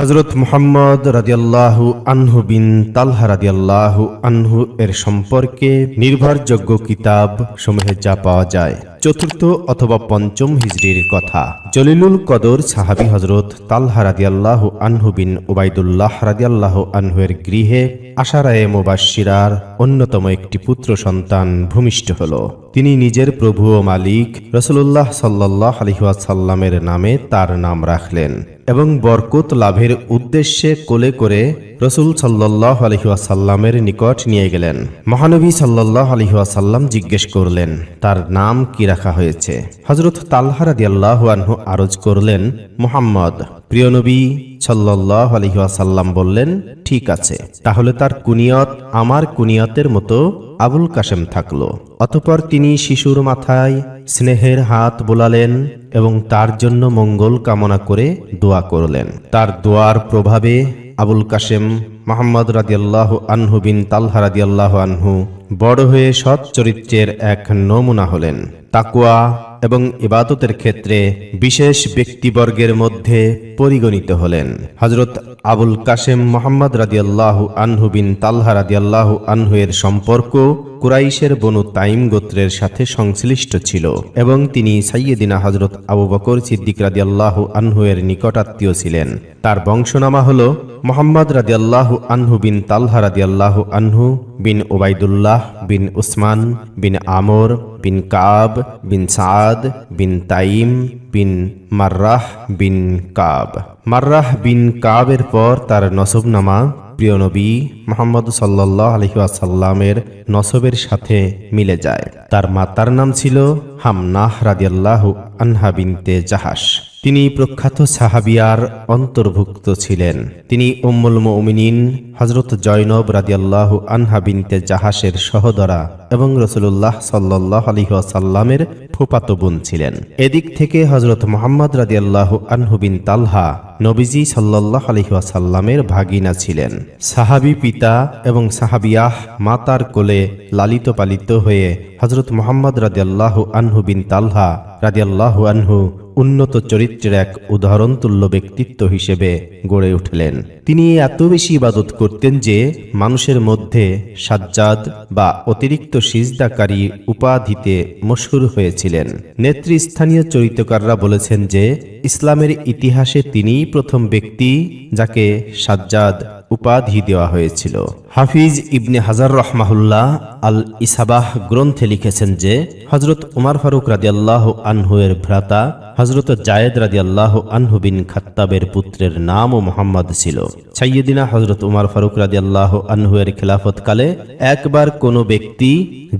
হজরত মুহাম্মদ রাদিয়াল্লাহু আনহু বিন তালহা রাদিয়াল্লাহু আনহু এর সম্পর্কে নির্ভরযোগ্য কিতাব সমূহে যা পাওয়া যায়, চতুর্থ অথবা পঞ্চম হিজরির কথা। জলিলুল কদর সাহাবি হজরত তালহা রাদিয়াল্লাহু আনহু বিন ওবায়দুল্লাহ রাদিয়াল্লাহু আনহু এর গৃহে আশারায়ে মুবাশশিরার অন্যতম একটি পুত্র সন্তান ভূমিষ্ঠ হল। তিনি নিজের প্রভু ও মালিক রসুল্লাহ সাল্লাহ আলহিহাসাল্লামের নামে তার নাম রাখলেন। এবং বরকত লাভের উদ্দেশ্যে কোলে করে রসুল সাল্লাহ আলহিহাসাল্লামের নিকট নিয়ে গেলেন। মহানবী সাল্লাহ আলহিহাসাল্লাম জিজ্ঞেস করলেন, তার নাম কি রাখা হয়েছে? হজরত তাল্লাহারাদি আল্লাহ আরজ করলেন, মোহাম্মদ। প্রিয় নবী সাল্লাহ আলহিহাসাল্লাম বললেন, ঠিক আছে, তাহলে তার কুনিয়ত আমার কুনিয়তের মতো আবুল কাশেম থাকল। অতপর তিনি শিশুর মাথায় স্নেহের হাত বোলালেন এবং তার জন্য মঙ্গল কামনা করে দোয়া করলেন। তার দোয়ার প্রভাবে আবুল কাশেম মোহাম্মদ রাদিয়াল্লাহু আনহু বিন তালহা রাদিয়াল্লাহু আনহু বড় হয়ে সৎ চরিত্রের এক নমুনা হলেন। তাকুয়া এবং ইবাদতের ক্ষেত্রে বিশেষ ব্যক্তিবর্গের মধ্যে পরিগণিত হলেন। হজরত আবুল কাশেম মোহাম্মদ রাদিয়াল্লাহু আনহু বিন তালহা রাদিয়াল্লাহু আনহু এর সম্পর্ক কুরাইশের বনু তাইম গোত্রের সাথে সংশ্লিষ্ট ছিল এবং তিনি সাইয়েদিনা হজরত আবু বকর সিদ্দিক রাদিয়াল্লাহু আনহু এর নিকটাত্মীয় ছিলেন। তার বংশনামা হল মোহাম্মদ রাদিয়াল্লাহু আনহু বিন তালহা রাদিয়াল্লাহু আনহু বিন ওবাইদুল্লাহ বিন উসমান বিন আমর বিন কাব বিন সাদ বিন তাইম বিন মার্রাহ বিন কাব। মার্রাহ বিন কাবের পর তার নসবনামা প্রিয় নবী মোহাম্মদ সাল্লাহ আলহিহাসাল্লামের নসবের সাথে মিলে যায়। তার মাতার নাম ছিল হামনাহ রাদিয়াল্লাহু আনহা বিনতে জাহাস তিনি প্রখ্যাত সাহাবিয়ার অন্তর্ভুক্ত ছিলেন। তিনি উম্মুল মুমিনিন হজরত জয়নব রাদিয়াল্লাহু আনহা বিনতে জাহাসের সহদরা এবং রসুল্লাহ সাল্লাহ আলহিহাসাল্লামের ফুপাতো বোন ছিলেন। এদিক থেকে হজরত মোহাম্মদ রাদিয়াল্লাহু আনহু বিন তালহা নবীজি সাল্লাহ আলহিহাসাল্লামের ভাগিনা ছিলেন। সাহাবি পিতা এবং সাহাবিয়াহ মাতার কোলে লালিত পালিত হয়ে হজরত মোহাম্মদ রাদিয়াল্লাহু আনহু বিন তালহা রাদিয়াল্লাহু আনহু উন্নত চরিত্রের এক উদাহরণ তুল্য ব্যক্তিত্ব হিসেবে গড়ে উঠলেন। তিনি এত বেশি ইবাদত করতেন যে মানুষের মধ্যে সাজ্জাদ বা অতিরিক্ত সিজদাকারী উপাধিতে মশহুর হয়েছিলেন। নেতৃস্থানীয় চরিত্রকাররা বলেছেন যে ইসলামের ইতিহাসে তিনিই প্রথম ব্যক্তি যাকে সাজ্জাদ উপাধি দেওয়া হয়েছিল। হাফিজ ইবনে হাজার রহমাহুল্লাহ আল ইসাবাহ গ্রন্থে লিখেছেন যে হজরত উমার ফারুক রাদিয়াল্লাহ আনহু এর ভ্রাতা হজরত জায়েদ রাদিয়াল্লাহ আনহু বিন খাত্তাবের পুত্রের নামও মোহাম্মদ ছিল। সাইয়েদিনা হজরত উমার ফারুক রাদিয়াল্লাহ আনহু এর খেলাফতকালে একবার কোনো ব্যক্তি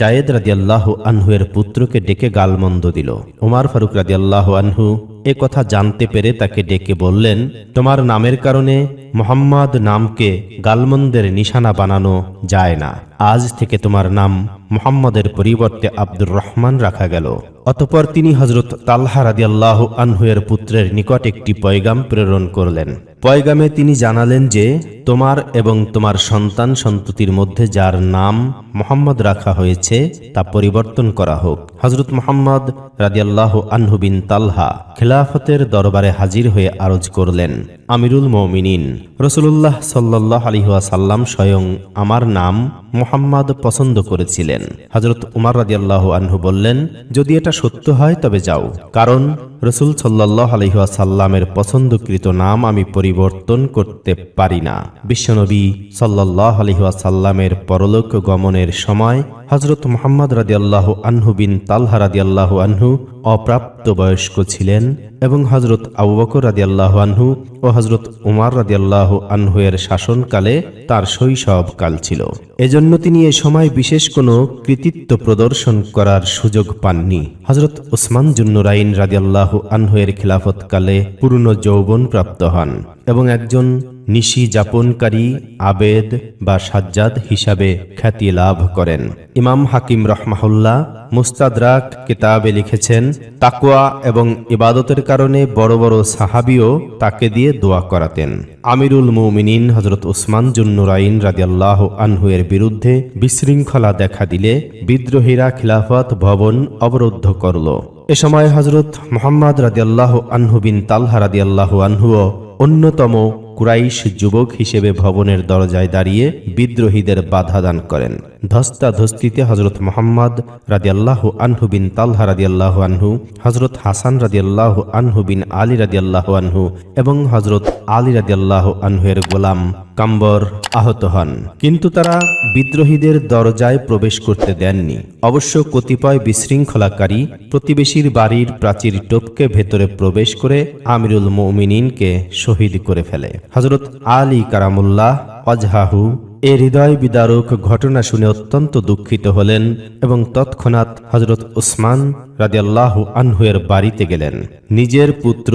জায়েদ রাদিয়াল্লাহ আনহু এর পুত্রকে ডেকে গালমন্দ দিল। উমার ফারুক রাদিয়াল্লাহ আনহু এ কথা জানতে পেরে তাকে ডেকে বললেন, তোমার নামের কারণে মোহাম্মদ নামকে গালমন্দের নিশানা বানানো যায় না। আজ থেকে তোমার নাম মোহাম্মদের পরিবর্তে আব্দুর রহমান রাখা গেল। অতপর তিনি হজরত তাল্হা রাদিয়াল্লাহ আনহুয়ের পুত্রের নিকট একটি পয়গাম প্রেরণ করলেন। পয়গামে তিনি জানালেন যে, তোমার এবং তোমার সন্তান সন্ততির মধ্যে যার নাম মোহাম্মদ রাখা হয়েছে, তা পরিবর্তন করা হোক। হজরত মোহাম্মদ রাদিয়াল্লাহ আনহু বিন তালহা খেলাফতের দরবারে হাজির হয়ে আরজ করলেন, আমিরুল মমিনিন। রসুল্লাহ সাল্লাহ আলিহাসাল্লাম স্বয়ং আমার নাম মোহাম্মদ পছন্দ করেছিলেন। হজরত উমার রাদিয়াল্লাহ আনহু বললেন, যদি এটা সত্য হয়, তবে যাও। কারণ রসুল সাল্লাহ আলহিহাসাল্লামের পছন্দকৃত নাম আমি পরিবর্তন করতে পারি না। বিশ্বনবী সাল্লাহ আলহিহাসাল্লামের পরলোক গমনের সময় হজরত মোহাম্মদ রাদিয়াল্লাহ আনহু বিন তালহা রাদিয়াল্লাহ আনহু অপ্রাপ্ত বয়স্ক ছিলেন এবং হজরত আবু বকর রাদিয়াল্লাহ আনহু ও হজরত উমার রাদিয়াল্লাহ আনহু এর শাসনকালে তার শৈশব কাল ছিল। এজন্য তিনি এ সময় বিশেষ কোনো কৃতিত্ব প্রদর্শন করার সুযোগ পাননি। হজরত ওসমান জুন্নুরাইন রাদিয়াল্লাহ আনহু এর খিলাফতকালে পূর্ণ যৌবন প্রাপ্ত হন এবং একজন নিশি যাপনকারী আবেদ বা সাজ্জাদ হিসাবে খ্যাতি লাভ করেন। ইমাম হাকিম রহমাহুল্লাহ মুস্তাদরাক কিতাবে লিখেছেন তাকুয়া এবং ইবাদতের কারণে বড় বড় সাহাবিও তাকে দিয়ে দোয়া করাতেন। আমিরুল মুমিনিন হজরত উসমান জুন্নুরাইন রাদিয়াল্লাহ আনহুয়ের বিরুদ্ধে বিশৃঙ্খলা দেখা দিলে বিদ্রোহীরা খিলাফত ভবন অবরুদ্ধ করল। এ সময় হজরত মোহাম্মদ রাদিয়াল্লাহ আনহু বিন তালহা রাদিয়াল্লাহ আনহুও অন্যতম কুরাইশ যুবক হিসেবে ভবনের দরজায় দাঁড়িয়ে বিদ্রোহীদের বাধা দান করেন। ধস্তা ধস্তিতে হজরত মোহাম্মদ রাদিয়াল্লাহ আনহু বিন তালহা রাদিয়াল্লাহু আনহু হজরত হাসান রাদিয়াল্লাহু আনহু বিন আলী রাদিয়াল্লাহু আনহু এবং হজরত আলী রাদিয়াল্লাহু আনহুয়ের গোলাম কাম্বর আহত হন। কিন্তু তারা বিদ্রোহীদের দরজায় প্রবেশ করতে দেননি। অবশ্য কতিপয় বিশৃঙ্খলাকারী প্রতিবেশীর বাড়ির প্রাচীর টপকে ভেতরে প্রবেশ করে আমিরুল মৌমিনিনকে শহীদ করে ফেলে। হজরত আলী কারামুল্লাহ অজহাহু এ হৃদয় বিদারক ঘটনা শুনে অত্যন্ত দুঃখিত হলেন এবং তৎক্ষণাৎ হজরত উসমান রাদিয়াল্লাহু আনহুয়ের বাড়িতে গেলেন। নিজের পুত্র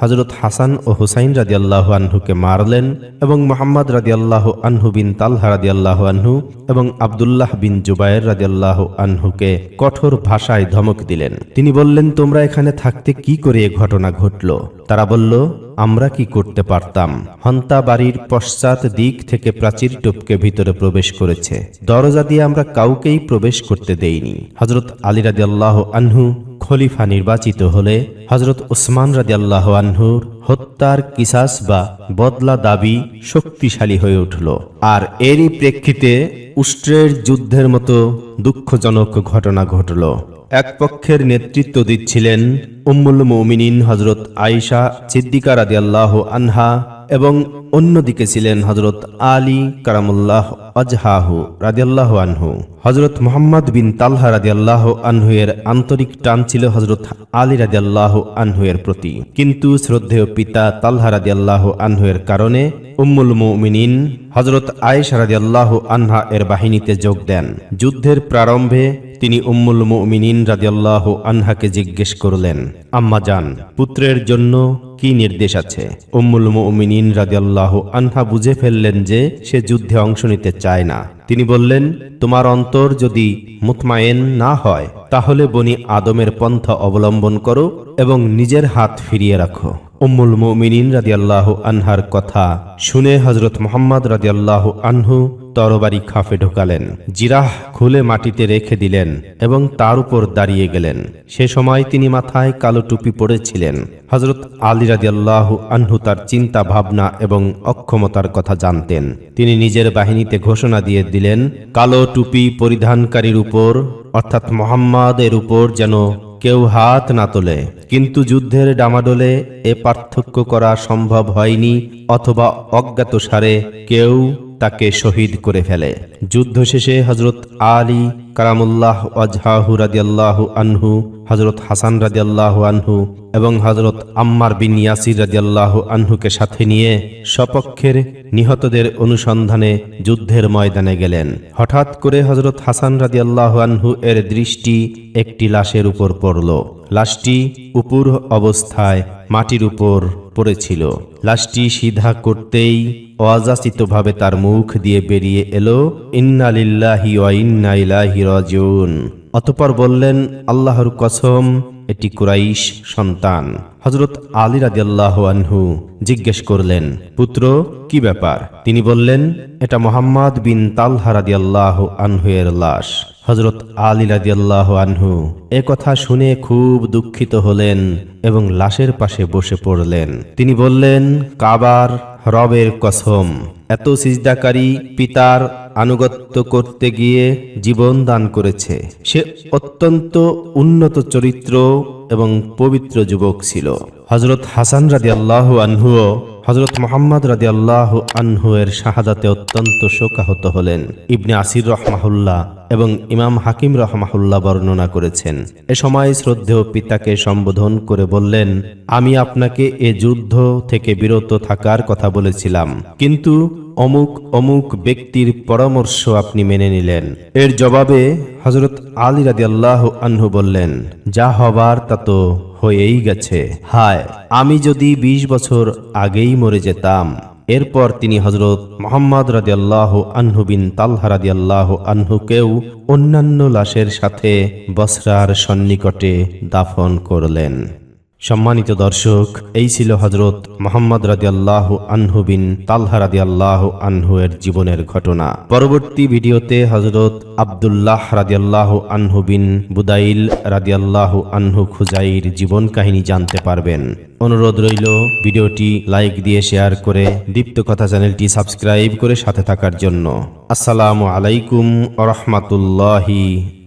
হজরত হাসান ও হুসাইন রাদিয়াল্লাহু আনহুকে মারলেন এবং মোহাম্মদ রাদিয়াল্লাহু আনহু বিন তালহা রাদিয়াল্লাহু আনহু এবং আবদুল্লাহ বিন জুবায়ের রাদিয়াল্লাহু আনহুকে কঠোর ভাষায় ধমক দিলেন। তিনি বললেন, তোমরা এখানে থাকতে কি করে এ ঘটনা ঘটল? তারা বলল, আমরা কি করতে পারতাম? হন্তা বাড়ির পশ্চাৎ দিক থেকে প্রাচীর টপকে ভিতরে প্রবেশ করেছে। দরজা দিয়ে আমরা কাউকেই প্রবেশ করতে দেইনি। হজরত আলী রাদিয়াল্লাহু আনহু খলিফা নির্বাচিত হলে হজরত উসমান রাদিয়াল্লাহু আনহুর হত্যার কিসাস বা বদলা দাবি শক্তিশালী হয়ে উঠল। আর এরই প্রেক্ষিতে উষ্ট্রের যুদ্ধের মতো দুঃখজনক ঘটনা ঘটল। এক পক্ষের নেতৃত্ব দিচ্ছিলেন উম্মুল মৌমিনিন হজরত আয়েশা সিদ্দিকা রাদিয়াল্লাহ আনহা এবং অন্যদিকে ছিলেন হজরত আলী কারামুল্লাহ অজহাহু রাদিয়াল্লাহ আনহু। হজরত মোহাম্মদ বিন তালহা রাদিয়াল্লাহ আনহু এর আন্তরিক টান ছিল হজরত আলী রাদিয়াল্লাহ আনহু এর প্রতি। কিন্তু শ্রদ্ধেয় পিতা তালহা রাদিয়াল্লাহ আনহু এর কারণে উম্মুল মুমিনিন হজরত আয়েশা রাদিয়াল্লাহ আনহা এর বাহিনীতে যোগ দেন। যুদ্ধের প্রারম্ভে তিনি উম্মুল মুমিনিন রাদিয়াল্লাহু আনহাকে জিজ্ঞেস করলেন, আম্মা যান পুত্রের জন্য কি নির্দেশ আছে? উম্মুল মুমিনিন রাদিয়াল্লাহু আনহা বুঝে ফেললেন যে সে যুদ্ধে অংশ নিতে চায় না। তিনি বললেন, তোমার অন্তর যদি মুতমায়েন না হয়, তাহলে বনি আদমের পন্থা অবলম্বন করো এবং নিজের হাত ফিরিয়ে রাখো। উম্মুল মুমিনিন রাদিয়াল্লাহু আনহার কথা শুনে হজরত মোহাম্মদ রাদিয়াল্লাহু আনহু তরবারি খাফে ঢোকালেন, জিরাহ খুলে মাটিতে রেখে দিলেন এবং তার উপর দাঁড়িয়ে গেলেন। সে সময় তিনি মাথায় কালো টুপি পড়েছিলেন হজরত আলী রাদিয়াল্লাহু আনহু তার চিন্তা ভাবনা এবং অক্ষমতার কথা জানতেন। তিনি নিজের বাহিনীতে ঘোষণা দিয়ে দিলেন, কালো টুপি পরিধানকারীর উপর, অর্থাৎ মোহাম্মদের উপর যেন কেউ হাত না তোলে। কিন্তু যুদ্ধের ডামাডোলে এ পার্থক্য করা সম্ভব হয়নি, অথবা অজ্ঞাতসারে কেউ তাকে শহীদ করে ফেলে। যুদ্ধ শেষে হজরত আলী কারামুল্লাহ ওয়াজহাহু রাদিয়াল্লাহু আনহু হজরত হাসান রাদিয়াল্লাহু আনহু এবং হজরত আম্মার বিন ইয়াসির রাদিয়াল্লাহু আনহুকে সাথে নিয়ে সপক্ষের নিহতদের অনুসন্ধানে যুদ্ধের ময়দানে গেলেন। হঠাৎ করে হজরত হাসান রাদিয়াল্লাহু আনহু এর দৃষ্টি একটি লাশের উপর পড়ল। লাশটি উপর অবস্থায় মাটির উপর পড়েছিল। লাশটি সিধা করতেই অযাচিতভাবে তার মুখ দিয়ে বেরিয়ে এলো, ইন্না লিল্লাহি ওয়া ইন্না ইলাইহি রাজিউন। অতপর বললেন, আল্লাহর কসম, এটি কুরাইশ সন্তান। হজরত আলী রাদিয়াল্লাহু আনহু জিজ্ঞেস করলেন, পুত্র, কি ব্যাপার? তিনি বললেন, এটা মোহাম্মদ বিন তালহা রাদিয়াল্লাহু আনহু এর লাশ। হজরত আলী রাদিয়াল্লাহু আনহু এ কথা শুনে খুব দুঃখিত হলেন এবং লাশের পাশে বসে পড়লেন। তিনি বললেন, কাবার রবের কসম, এত সিজদাকারী পিতার আনুগত্য করতে গিয়ে জীবন দান করেছে। সে অত্যন্ত উন্নত চরিত্র এবং পবিত্র যুবক ছিল। হজরত হাসান রাদি আল্লাহ আনহুও হজরত মোহাম্মদ রাজি আল্লাহ আনহু এর শাহাদাতে অত্যন্ত শোকাহত হলেন। ইবনে আসির রহমাহুল্লাহ এবং ইমাম হাকিম রহমাহুল্লাহ বর্ণনা করেছেন। এ সময় শ্রদ্ধেয় পিতাকে সম্বোধন করে বললেন, আমি আপনাকে এ যুদ্ধ থেকে বিরত থাকার কথা বলেছিলাম। কিন্তু অমুক অমুক ব্যক্তির পরামর্শ আপনি মেনে নিলেন। এর জবাবে হজরত আলী রাদি আল্লাহ আনহু বললেন, যা হবার তা তো হয়েই গেছে। হায়, আমি যদি ২০ বছর আগেই মরে যেতাম। এরপর তিনি হজরত মোহাম্মদ রাদিয়াল্লাহ আনহু বিন তালহা রাদিয়াল্লাহ আনহুকেও অন্যান্য লাশের সাথে বসরার সন্নিকটে দাফন করলেন। সম্মানিত দর্শক, এই ছিল হজরত মোহাম্মদ রাদিয়াল্লাহ আনহু বিন তালহা রাদিয়াল্লাহ আনহু এর জীবনের ঘটনা। পরবর্তী ভিডিওতে হজরত আব্দুল্লাহ রাদিয়াল্লাহ আনহু বিন বুদাইল রাদিয়াল্লাহ আনহু খুজাইর জীবন কাহিনী জানতে পারবেন। অনুরোধ রইল, ভিডিওটি লাইক দিয়ে শেয়ার করে দীপ্ত কথা চ্যানেলটি সাবস্ক্রাইব করে সাথে থাকার জন্য। আসসালামু আলাইকুম আ রহমতুল্লাহি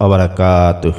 আবরাকাতুহ